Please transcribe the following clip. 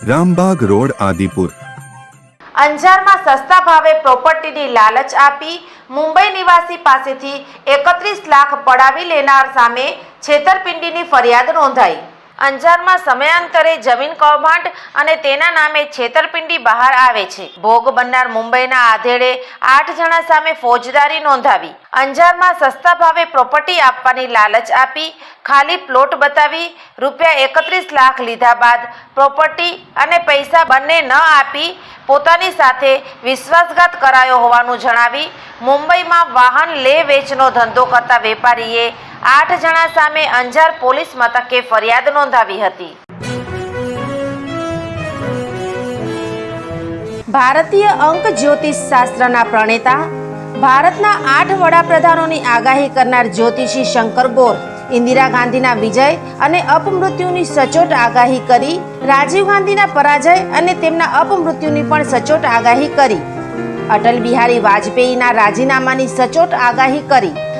Rambagh road, Adipur. અંજારમાં સસ્તા ભાવે પ્રોપર્ટીની લાલચ આપી મુંબઈ નિવાસી પાસેથી એકત્રીસ લાખ પડાવી લેનાર સામે છેતરપિંડીની ફરિયાદ નોંધાઈ. અંજારમાં સમયાંતરે જમીન કૌભાંડ અને તેના નામે છેતરપિંડી બહાર આવે છે. ભોગ બનનાર મુંબઈના આધેડે આઠ જણા સામે ફોજદારી નોંધાવી, અંજારમાં સસ્તા ભાવે પ્રોપર્ટી આપવાની લાલચ આપી, ખાલી પ્લોટ બતાવી, રૂપિયા એકત્રીસ લાખ લીધા બાદ પ્રોપર્ટી અને પૈસા બંને ન આપી પોતાની સાથે વિશ્વાસઘાત કરાયો હોવાનું જણાવી, મુંબઈમાં વાહન લે વેચનો ધંધો કરતા વેપારીએ આઠ જણા સામે અંજાર પોલીસ મથકે ફરિયાદ નોંધાવી હતી. ભારતીય અંક જ્યોતિષ શાસ્ત્રના પ્રણેતા, ભારતના આઠ વડાપ્રધાનોની આગાહી કરનાર જ્યોતિષી શંકર ગોર, ઇન્દિરા ગાંધીના વિજય અને અપમૃત્યુની સચોટ આગાહી કરી, રાજીવ ગાંધીના પરાજય અને તેમના અપમૃત્યુની પણ સચોટ આગાહી કરી. અટલ બિહારી વાજપેયીના રાજીનામાની સચોટ આગાહી કરી.